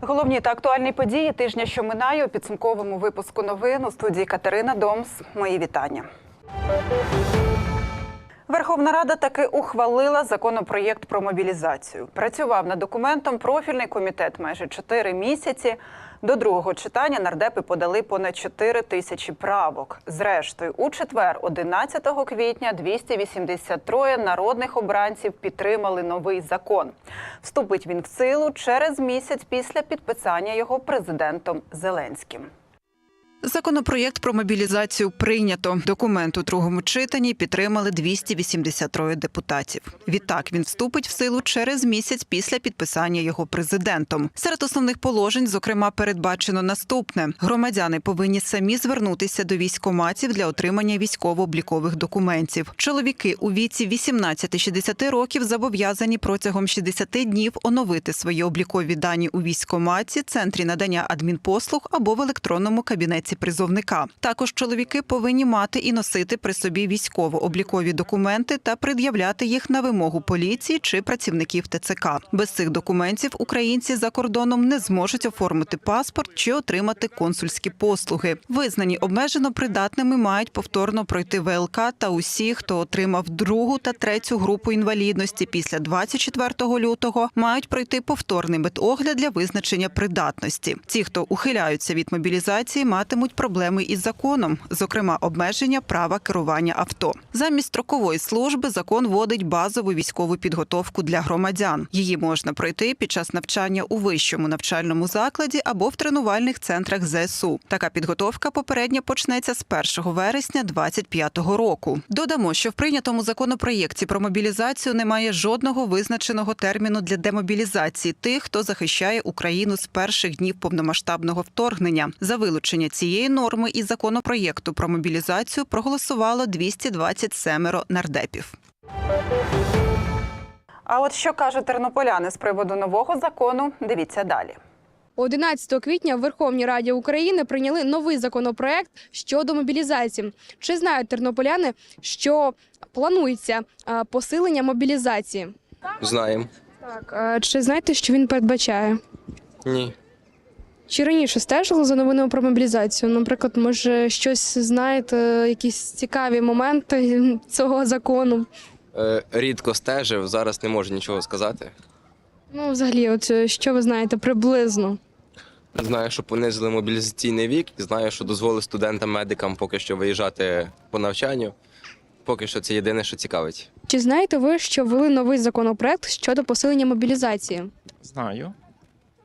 Головні та актуальні події тижня, що минає у підсумковому випуску новин у студії Катерина Домс. Мої вітання. Верховна Рада таки ухвалила законопроєкт про мобілізацію. Працював над документом профільний комітет майже чотири місяці. До другого читання нардепи подали понад 4 тисячі правок. Зрештою, у четвер, 11 квітня, 283 народних обранців підтримали новий закон. Вступить він в силу через місяць після підписання його президентом Зеленським. Законопроєкт про мобілізацію прийнято. Документ у другому читанні підтримали 283 депутатів. Відтак він вступить в силу через місяць після підписання його президентом. Серед основних положень, зокрема, передбачено наступне: громадяни повинні самі звернутися до військоматів для отримання військово-облікових документів. Чоловіки у віці 18-60 років зобов'язані протягом 60 днів оновити свої облікові дані у військоматі, центрі надання адмінпослуг або в електронному кабінеті призовника. Також чоловіки повинні мати і носити при собі військово-облікові документи та пред'являти їх на вимогу поліції чи працівників ТЦК. Без цих документів українці за кордоном не зможуть оформити паспорт чи отримати консульські послуги. Визнані обмежено придатними мають повторно пройти ВЛК та усі, хто отримав другу та третю групу інвалідності після 24 лютого, мають пройти повторний медогляд для визначення придатності. Ті, хто ухиляються від мобілізації, матимуть проблеми із законом, зокрема обмеження права керування авто. Замість строкової служби закон вводить базову військову підготовку для громадян. Її можна пройти під час навчання у вищому навчальному закладі або в тренувальних центрах ЗСУ. Така підготовка попередньо почнеться з 1 вересня 2025 року. Додамо, що в прийнятому законопроєкті про мобілізацію немає жодного визначеного терміну для демобілізації тих, хто захищає Україну з перших днів повномасштабного вторгнення. За вилучення цієї норми із законопроєкту про мобілізацію проголосувало 227 нардепів. А от що кажуть тернополяни з приводу нового закону? Дивіться далі. 11 квітня в Верховній Раді України прийняли новий законопроект щодо мобілізації. Чи знають тернополяни, що планується посилення мобілізації? Знаємо. Так, чи знаєте, що він передбачає? Ні. Чи раніше стежили за новинами про мобілізацію? Наприклад, може, щось знаєте, якісь цікаві моменти цього закону? Е, рідко стежив, зараз не можу нічого сказати. Ну, взагалі, от е, що ви знаєте приблизно? Знаю, що понизили мобілізаційний вік, і знаю, що дозволили студентам-медикам поки що виїжджати по навчанню. Поки що це єдине, що цікавить. Чи знаєте ви, що ввели новий законопроект щодо посилення мобілізації? Знаю.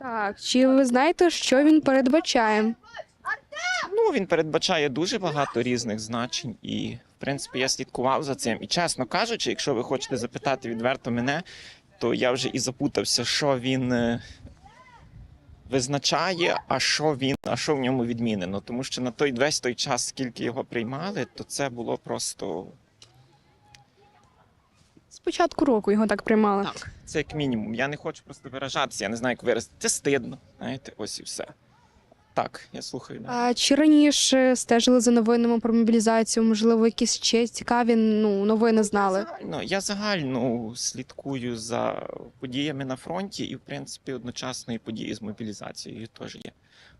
Так, чи ви знаєте, що він передбачає? Ну, він передбачає дуже багато різних значень, і в принципі я слідкував за цим. І чесно кажучи, якщо ви хочете запитати відверто мене, то я вже і запутався, що він е, визначає, а що він, а що в ньому відмінено. Тому що на той весь той час, скільки його приймали, то це було просто початку року його так приймали. так. Це як мінімум. Я не хочу просто виражатися, я не знаю, як виразити. Це стидно. Знаєте, ось і все. Так, я слухаю. да. А чи раніше стежили за новинами про мобілізацію? Можливо, якісь ще цікаві ну, новини знали? Загально, я загально слідкую за подіями на фронті, і в принципі одночасно і події з мобілізацією теж є.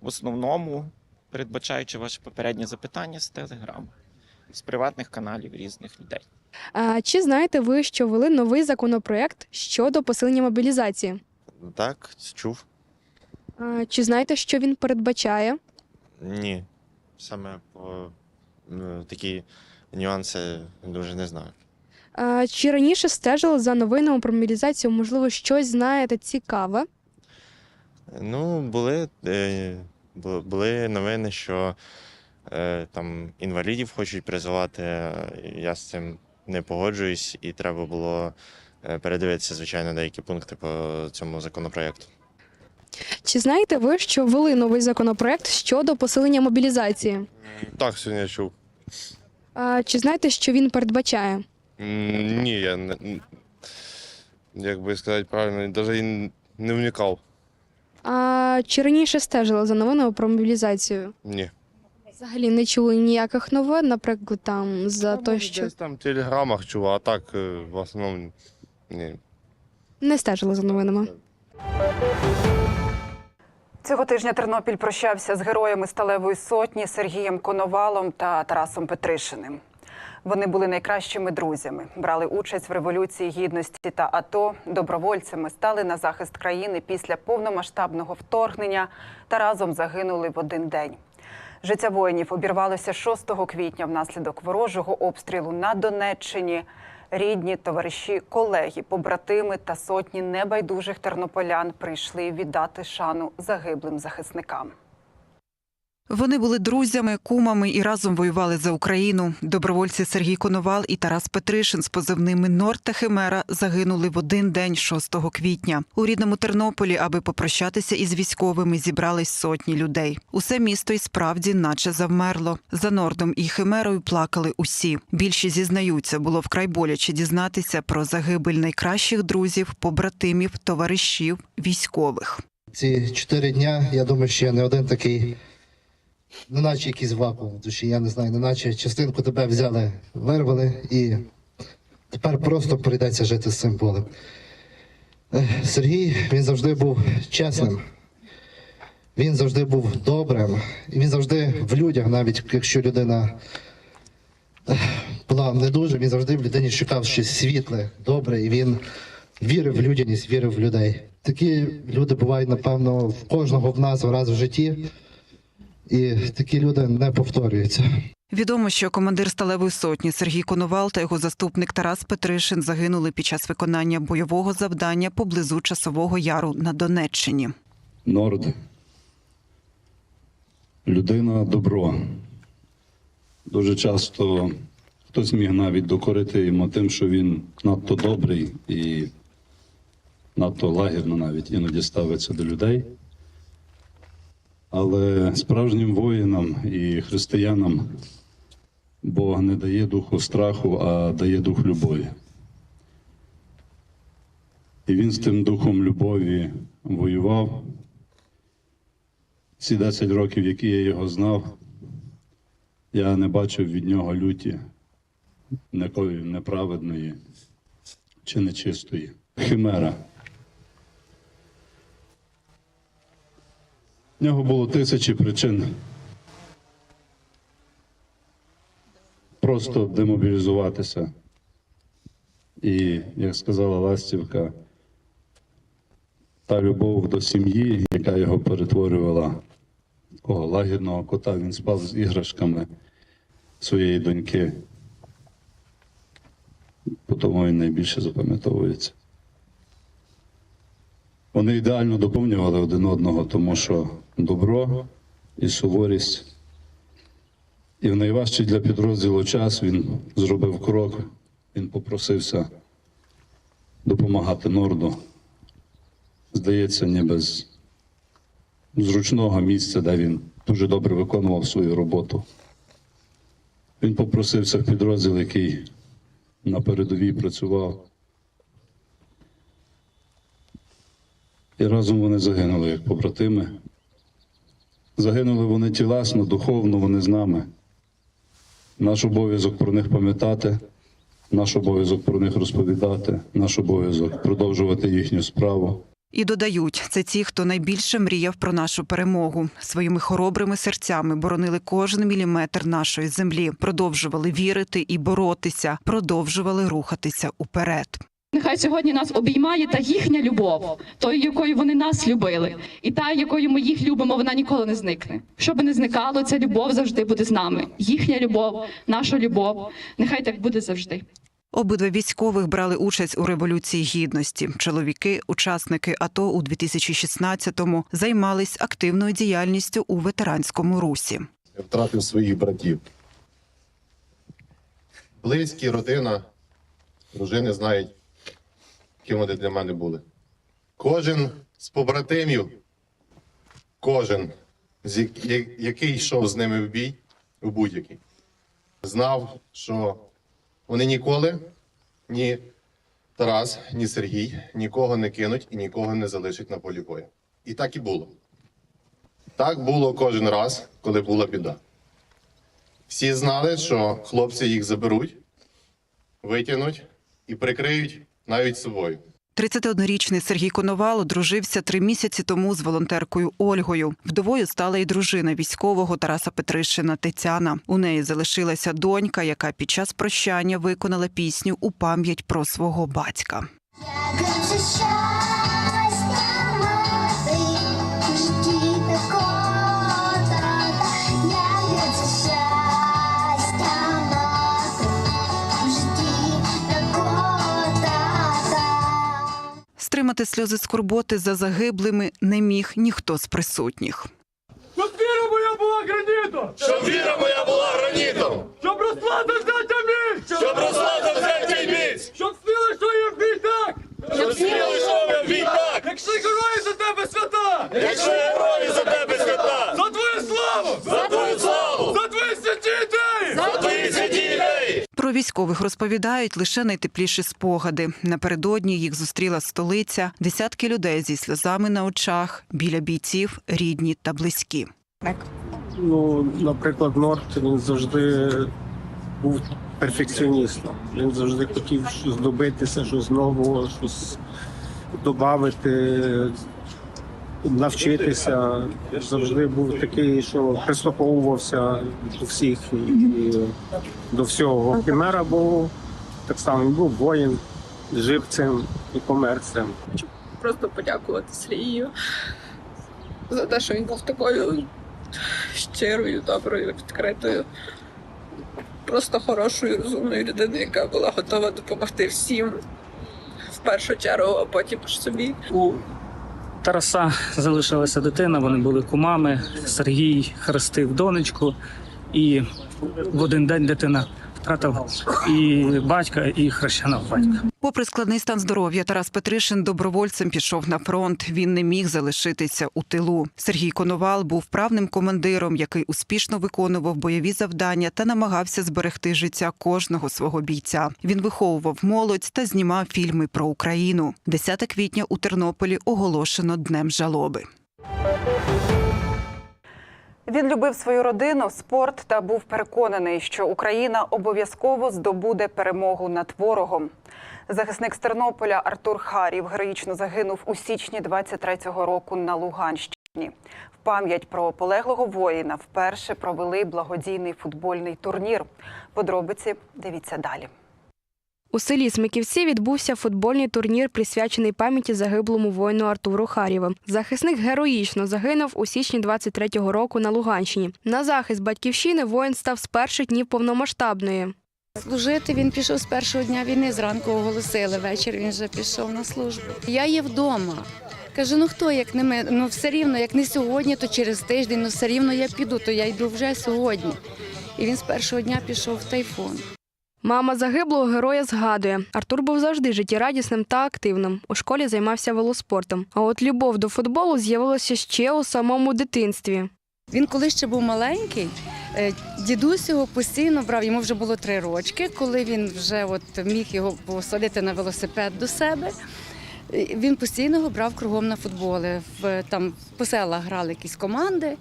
В основному, передбачаючи ваше попереднє запитання з телеграм, з приватних каналів різних людей. А чи знаєте ви, що ввели новий законопроект щодо посилення мобілізації? Так, чув. А, чи знаєте, що він передбачає? Ні. Саме по ну, такі нюанси дуже не знаю. А, чи раніше стежили за новинами про мобілізацію? Можливо, щось знаєте цікаве? Ну, були, е, бу- були новини, що е, там інвалідів хочуть призивати. е, Я з цим не погоджуюсь, і треба було е, передивитися, звичайно, деякі пункти по цьому законопроекту. Чи знаєте ви, що ввели новий законопроект щодо посилення мобілізації? Так, сьогодні я чув. А, чи знаєте, що він передбачає? М, Ні, я не. як би сказати правильно, навіть і не вникав. А чи раніше стежили за новинами про мобілізацію? Ні. Взагалі не чули ніяких новин, наприклад, там за Та, те, що Десь там в телеграмах чув, а так е, в основному ні. не стежили за новинами. Цього тижня Тернопіль прощався з героями сталевої сотні Сергієм Коновалом та Тарасом Петришиним. Вони були найкращими друзями, брали участь в революції гідності та АТО, добровольцями стали на захист країни після повномасштабного вторгнення та разом загинули в один день. Життя воїнів обірвалося 6 квітня внаслідок ворожого обстрілу на Донеччині. Рідні, товариші, колеги, побратими та сотні небайдужих тернополян прийшли віддати шану загиблим захисникам. Вони були друзями, кумами і разом воювали за Україну. Добровольці Сергій Коновал і Тарас Петришин з позивними Норд та Химера загинули в один день 6 квітня. У рідному Тернополі, аби попрощатися із військовими, зібрались сотні людей. Усе місто й справді наче завмерло. За Нордом і Химерою плакали усі. Більші зізнаються, було вкрай боляче дізнатися про загибель найкращих друзів, побратимів, товаришів, військових. ці чотири дня, я думаю, що я не один такий, неначе якийсь вакуум в душі, я не знаю, неначе частинку тебе взяли, вирвали, і тепер просто прийдеться жити з цим болем. Сергій він завжди був чесним, він завжди був добрим, і він завжди в людях, навіть якщо людина була не дуже, він завжди в людині шукав щось світле, добре, і він вірив в людяність, вірив в людей. Такі люди бувають, напевно, в кожного в нас раз в житті, і такі люди не повторюються. Відомо, що командир сталевої сотні Сергій Коновал та його заступник Тарас Петришин загинули під час виконання бойового завдання поблизу часового яру на Донеччині. Норд. Людина добро. Дуже часто хтось міг навіть докорити йому тим, що він надто добрий і надто лагідно навіть іноді ставиться до людей. Але справжнім воїнам і християнам Бог не дає духу страху, а дає дух любові. І він з тим духом любові воював. Ці 10 років, які я його знав, я не бачив від нього люті, якої неправедної чи нечистої. Химера. В нього було тисячі причин. Просто демобілізуватися. І, як сказала Ластівка, та любов до сім'ї, яка його перетворювала такого лагідного кота, він спав з іграшками своєї доньки. Тому він найбільше запам'ятовується. Вони ідеально доповнювали один одного, тому що добро і суворість. І в найважчий для підрозділу час він зробив крок, він попросився допомагати Норду здається, ніби з зручного місця, де він дуже добре виконував свою роботу. Він попросився в підрозділ, який на передовій працював. І разом вони загинули як побратими. Загинули вони тілесно, духовно, вони з нами. Наш обов'язок про них пам'ятати, наш обов'язок про них розповідати, наш обов'язок продовжувати їхню справу. І додають, це ті, хто найбільше мріяв про нашу перемогу. Своїми хоробрими серцями боронили кожен міліметр нашої землі, продовжували вірити і боротися, продовжували рухатися уперед. Нехай сьогодні нас обіймає та їхня любов, тою, якою вони нас любили, і та, якою ми їх любимо, вона ніколи не зникне. Що би не зникало, ця любов завжди буде з нами. Їхня любов, наша любов. Нехай так буде завжди. Обидва військових брали участь у революції гідності. Чоловіки, учасники АТО у 2016-му, займались активною діяльністю у ветеранському русі. Я втратив своїх братів. Близькі, родина, дружини знають, ким вони для мене були. Кожен з побратимів, кожен, який йшов з ними в бій, у будь-який, знав, що вони ніколи ні Тарас, ні Сергій нікого не кинуть і нікого не залишать на полі бою. І так і було. Так було кожен раз, коли була біда. Всі знали, що хлопці їх заберуть, витягнуть і прикриють навіть собою. 31-річний Сергій Коновал одружився три місяці тому з волонтеркою Ольгою. Вдовою стала і дружина військового Тараса Петришина Тетяна. У неї залишилася донька, яка під час прощання виконала пісню у пам'ять про свого батька. Стримати сльози скорботи за загиблими не міг ніхто з присутніх. Щоб віра моя була гранітом! Щоб віра моя була гранітом! Щоб росла до взяття місць! Щоб росла до взяття місць! Щоб сміло йшов я в бій так! Щоб сміло йшов я в бій так! Якщо герої за тебе свята! Якщо герої за тебе свята! За твою славу! За твою славу! Військових розповідають лише найтепліші спогади. Напередодні їх зустріла столиця, десятки людей зі сльозами на очах, біля бійців, рідні та близькі. Ну, наприклад, Норт він завжди був перфекціоністом. Він завжди хотів щось добитися, щось нового, щось додати, навчитися. Завжди був такий, що прислуховувався до всіх і до всього. Кімера був так само, він був воїн, жив цим і помер цим. Просто подякувати Сергію за те, що він був такою щирою, доброю, відкритою, просто хорошою, розумною людиною, яка була готова допомогти всім в першу чергу, а потім ж собі. Тараса залишилася дитина, вони були кумами. Сергій хрестив донечку, і в один день дитина втратив і батька, і хрещеного батька. Попри складний стан здоров'я, Тарас Петришин добровольцем пішов на фронт. Він не міг залишитися у тилу. Сергій Коновал був правним командиром, який успішно виконував бойові завдання та намагався зберегти життя кожного свого бійця. Він виховував молодь та знімав фільми про Україну. 10 квітня у Тернополі оголошено днем жалоби. Він любив свою родину, спорт та був переконаний, що Україна обов'язково здобуде перемогу над ворогом. Захисник з Тернополя Артур Харів героїчно загинув у січні 23-го року на Луганщині. В пам'ять про полеглого воїна вперше провели благодійний футбольний турнір. Подробиці дивіться далі. У селі Смиківці відбувся футбольний турнір, присвячений пам'яті загиблому воїну Артуру Харєву. Захисник героїчно загинув у січні 23-го року на Луганщині. На захист батьківщини воїн став з перших днів повномасштабної. Служити він пішов з першого дня війни, зранку оголосили, вечір він вже пішов на службу. Я є вдома. Кажу, ну хто як не ми? Ну все рівно, як не сьогодні, то через тиждень, ну все рівно я піду, то я йду вже сьогодні. І він з першого дня пішов в тайфун. Мама загиблого героя згадує, Артур був завжди життєрадісним та активним. У школі займався велоспортом. А от любов до футболу з'явилася ще у самому дитинстві. Він коли ще був маленький, е, дідусь його постійно брав. Йому вже було три рочки, коли він вже от міг його посадити на велосипед до себе. е, Він постійно його брав кругом на футболи. В там по селах грали якісь команди,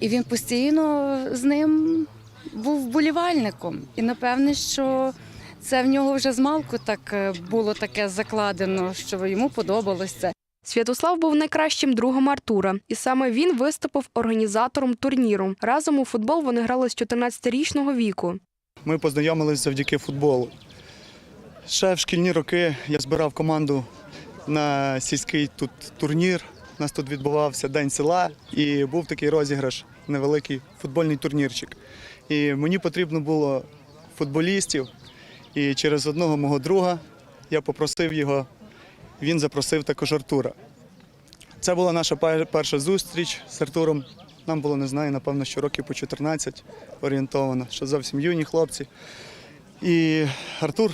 і він постійно з ним був вболівальником. І напевне, що це в нього вже з малку так е, було таке закладено, що йому подобалось це. Святослав був найкращим другом Артура, і саме він виступив організатором турніру. Разом у футбол вони грали з 14-річного віку. Ми познайомилися завдяки футболу. Ще в шкільні роки я збирав команду на сільський тут турнір. У нас тут відбувався День села, і був такий розіграш, невеликий футбольний турнірчик. І мені потрібно було футболістів. І через одного мого друга я попросив його, він запросив також Артура. Це була наша перша зустріч з Артуром. Нам було, не знаю, напевно, що років по 14 орієнтовано, що зовсім юні хлопці. І Артур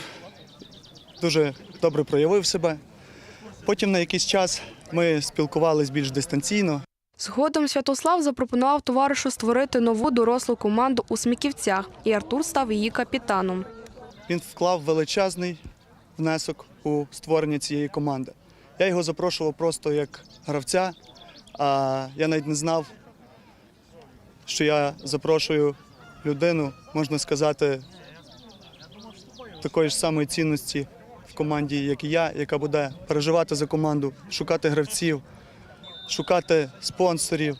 дуже добре проявив себе. Потім на якийсь час ми спілкувалися більш дистанційно. Згодом Святослав запропонував товаришу створити нову дорослу команду у Сміківцях, і Артур став її капітаном. Він вклав величезний внесок у створенні цієї команди. Я його запрошував просто як гравця, а я навіть не знав, що я запрошую людину, можна сказати, такої ж самої цінності в команді, як і я, яка буде переживати за команду, шукати гравців, шукати спонсорів.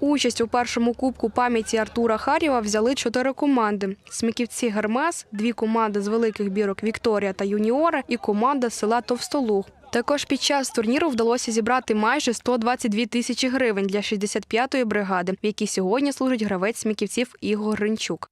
Участь у першому кубку пам'яті Артура Харєва взяли чотири команди: Смиківці Гермес, дві команди з великих бірок Вікторія та Юніори і команда села Товстолуг. Також під час турніру вдалося зібрати майже 122 тисячі гривень для 65-ї бригади, в якій сьогодні служить гравець сміківців Ігор Гринчук.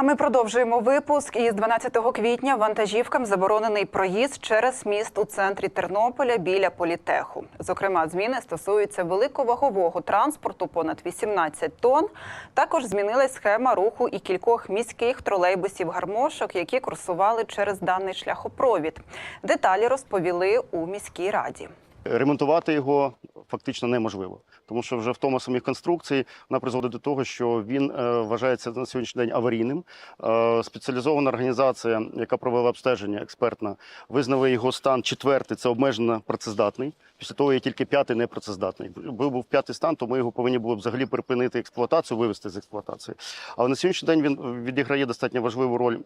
А ми продовжуємо випуск. Із 12 квітня вантажівкам заборонений проїзд через міст у центрі Тернополя біля політеху. Зокрема, зміни стосуються великовагового транспорту понад 18 тонн. Також змінилась схема руху і кількох міських тролейбусів гармошок, які курсували через даний шляхопровід. Деталі розповіли у міській раді. Ремонтувати його фактично неможливо, тому що вже втома самих конструкцій вона призводить до того, що він е, вважається на сьогоднішній день аварійним. Е, спеціалізована організація, яка провела обстеження експертна, визнала його стан четвертий, це обмежено працездатний. Після того є тільки п'ятий непрацездатний. Якби був п'ятий стан, то ми його повинні були б взагалі припинити експлуатацію, вивести з експлуатації. Але на сьогоднішній день він відіграє достатньо важливу роль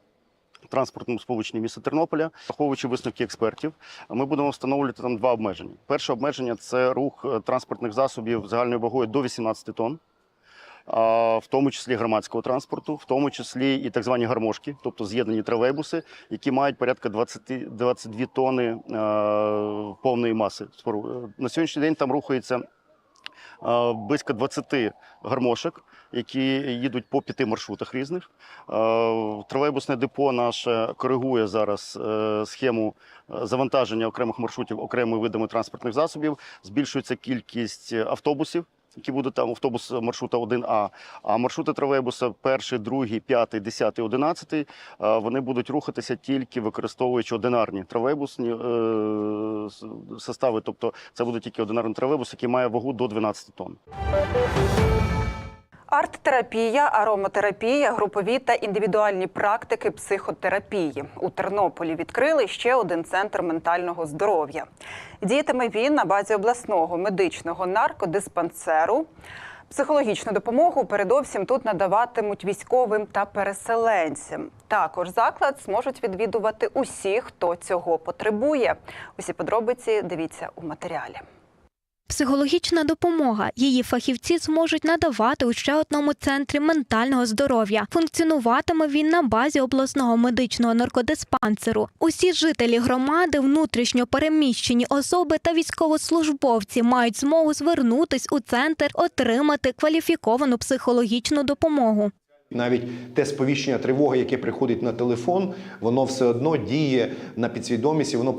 транспортному сполученні міста Тернополя, враховуючи висновки експертів, ми будемо встановлювати там два обмеження. Перше обмеження це рух е, транспортних засобів загальною вагою до 18 тонн. В тому числі громадського транспорту, в тому числі і так звані гармошки, тобто з'єднані тролейбуси, які мають порядка 20, 22 тони е, повної маси. спору- На сьогоднішній день там рухається е, близько 20 гармошок, які їдуть по п'яти маршрутах різних. Е, Тролейбусне депо наше коригує зараз е, схему е, завантаження окремих маршрутів окремими видами транспортних засобів. Збільшується кількість автобусів. Які будуть там автобус маршрута 1А, а маршрути тролейбуса перший, другий, п'ятий, десятий, одинадцятий, вони будуть рухатися тільки використовуючи одинарні тролейбусні е, состави. Тобто це буде тільки одинарний тролейбус, який має вагу до 12 тонн. Арт-терапія, ароматерапія, групові та індивідуальні практики психотерапії у Тернополі відкрили ще один центр ментального здоров'я. Діятиме він на базі обласного медичного наркодиспансеру. Психологічну допомогу передовсім тут надаватимуть військовим та переселенцям. Також заклад зможуть відвідувати усі, хто цього потребує. Усі подробиці дивіться у матеріалі. Психологічна допомога. Її фахівці зможуть надавати у ще одному центрі ментального здоров'я. Функціонуватиме він на базі обласного медичного наркодиспансеру. Усі жителі громади, внутрішньо переміщені особи та військовослужбовці мають змогу звернутись у центр, отримати кваліфіковану психологічну допомогу. Навіть те сповіщення тривоги, яке приходить на телефон, воно все одно діє на підсвідомість, і воно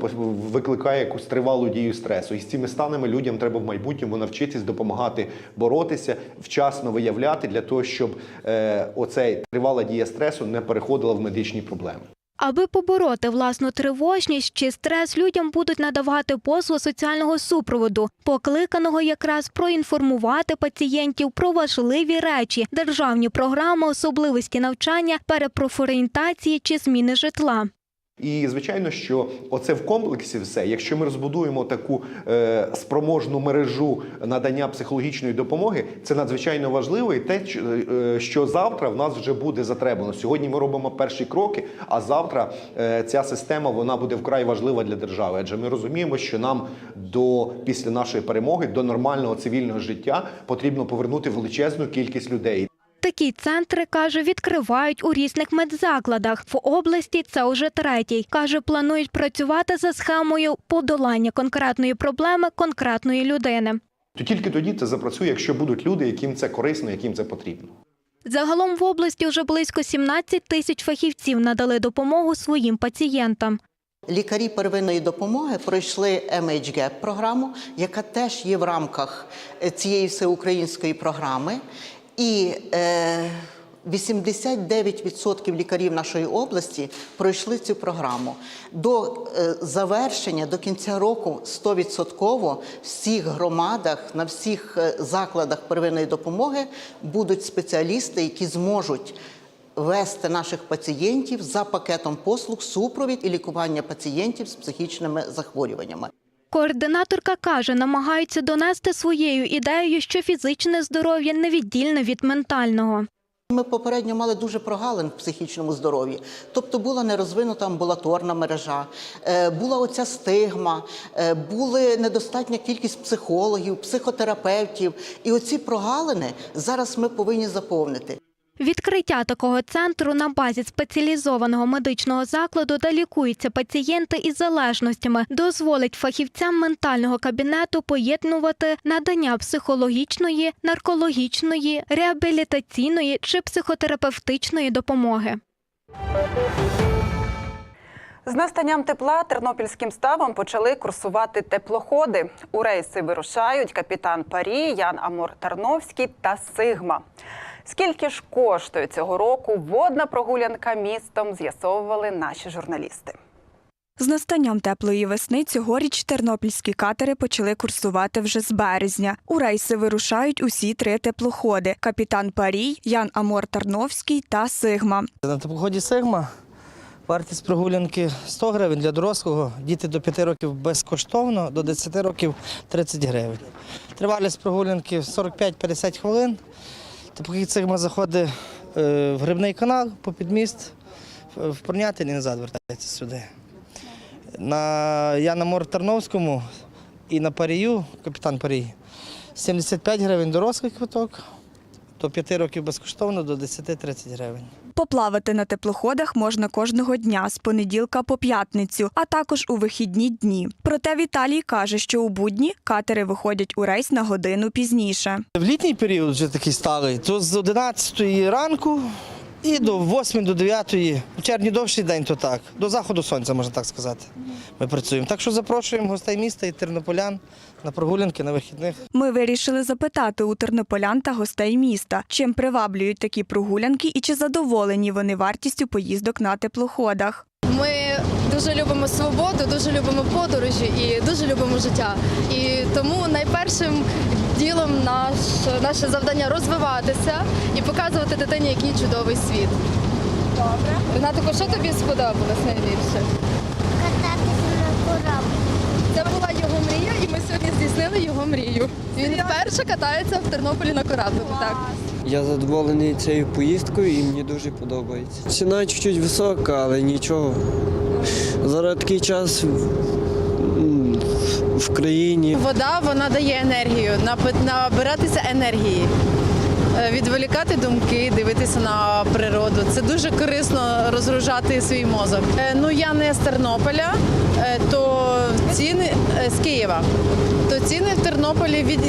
викликає якусь тривалу дію стресу. І з цими станами людям треба в майбутньому навчитись допомагати боротися, вчасно виявляти для того, щоб е, оцей тривала дія стресу не переходила в медичні проблеми. Аби побороти власну тривожність чи стрес, людям будуть надавати послуг соціального супроводу, покликаного якраз проінформувати пацієнтів про важливі речі, державні програми, особливості навчання, перепрофорієнтації чи зміни житла. І звичайно, що оце в комплексі все. Якщо ми розбудуємо таку е, спроможну мережу надання психологічної допомоги, це надзвичайно важливо. І те, що, е, завтра в нас вже буде затребано. Сьогодні ми робимо перші кроки, а завтра е, ця система вона буде вкрай важлива для держави. Адже ми розуміємо, що нам до після нашої перемоги до нормального цивільного життя потрібно повернути величезну кількість людей. Такі центри, каже, відкривають у різних медзакладах. В області це уже третій. Каже, планують працювати за схемою подолання конкретної проблеми конкретної людини. То тільки тоді це запрацює, якщо будуть люди, яким це корисно, яким це потрібно. Загалом в області вже близько 17 тисяч фахівців надали допомогу своїм пацієнтам. Лікарі первинної допомоги пройшли MHGAP програму, яка теж є в рамках цієї всеукраїнської програми. І е, 89% лікарів нашої області пройшли цю програму. До е, завершення, до кінця року 100% в всіх громадах, на всіх е, закладах первинної допомоги будуть спеціалісти, які зможуть вести наших пацієнтів за пакетом послуг супровід і лікування пацієнтів з психічними захворюваннями. Координаторка каже, намагаються донести своєю ідеєю, що фізичне здоров'я невіддільне від ментального. Ми попередньо мали дуже прогалин в психічному здоров'ї. Тобто була нерозвинута амбулаторна мережа, е, була оця стигма, е, були недостатня кількість психологів, психотерапевтів. І оці прогалини зараз ми повинні заповнити. Відкриття такого центру на базі спеціалізованого медичного закладу, де лікуються пацієнти із залежностями, дозволить фахівцям ментального кабінету поєднувати надання психологічної, наркологічної, реабілітаційної чи психотерапевтичної допомоги. З настанням тепла тернопільським ставом почали курсувати теплоходи. У рейси вирушають капітан Парі, Ян Амур Тарновський та Сигма. Скільки ж коштує цього року водна прогулянка містом, з'ясовували наші журналісти. З настанням теплої весни цьогоріч тернопільські катери почали курсувати вже з березня. У рейси вирушають усі три теплоходи: капітан Парій, Ян Амор Тарновський та Сигма. На теплоході Сигма вартість прогулянки 100 гривень для дорослого, діти до 5 років безкоштовно, до 10 років 30 гривень. Тривалість прогулянки 45-50 хвилин. Теплохід цигма заходить е, в грибний канал по підміст, в- і назад вертається сюди. На Яна Мор Тарновському і на Парію, капітан Парій, 75 гривень дорослий квиток, до 5 років безкоштовно, до 10-30 гривень. Поплавати на теплоходах можна кожного дня з понеділка по п'ятницю, а також у вихідні дні. Проте Віталій каже, що у будні катери виходять у рейс на годину пізніше. В літній період вже такий сталий, то з 11 ранку і до 8 до 9, в червні довший день, то так, до заходу сонця, можна так сказати. Ми працюємо. Так що запрошуємо гостей міста і тернополян на прогулянки на вихідних. Ми вирішили запитати у тернополян та гостей міста, чим приваблюють такі прогулянки і чи задоволені вони вартістю поїздок на теплоходах. Ми дуже любимо свободу, дуже любимо подорожі і дуже любимо життя. І тому найпершим ділом наш, наше завдання розвиватися і показувати дитині, який чудовий світ. Добре. Ренатико, що тобі сподобалось найбільше? Кататися на кораблі. Це була його мрія, і ми сьогодні здійснили його мрію. Він вперше катається в Тернополі на кораблику. Так. Я задоволений цією поїздкою і мені дуже подобається. Ціна чуть-чуть висока, але нічого. Зараз такий час в країні. Вода вона дає енергію, набиратися енергії, відволікати думки, дивитися на природу. Це дуже корисно розгружати свій мозок. Е, Ну я не з Тернополя, е, то ціни е, з Києва. То ціни в Тернополі від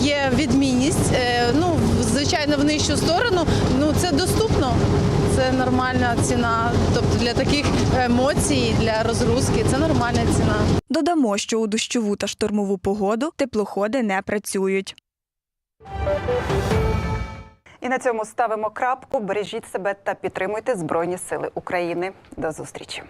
є відмінність. е, Ну звичайно, в нижчу сторону. Ну це доступно. Це нормальна ціна. Тобто для таких емоцій, для розгрузки це нормальна ціна. Додамо, що у дощову та штормову погоду теплоходи не працюють. І на цьому ставимо крапку. Бережіть себе та підтримуйте Збройні Сили України. До зустрічі.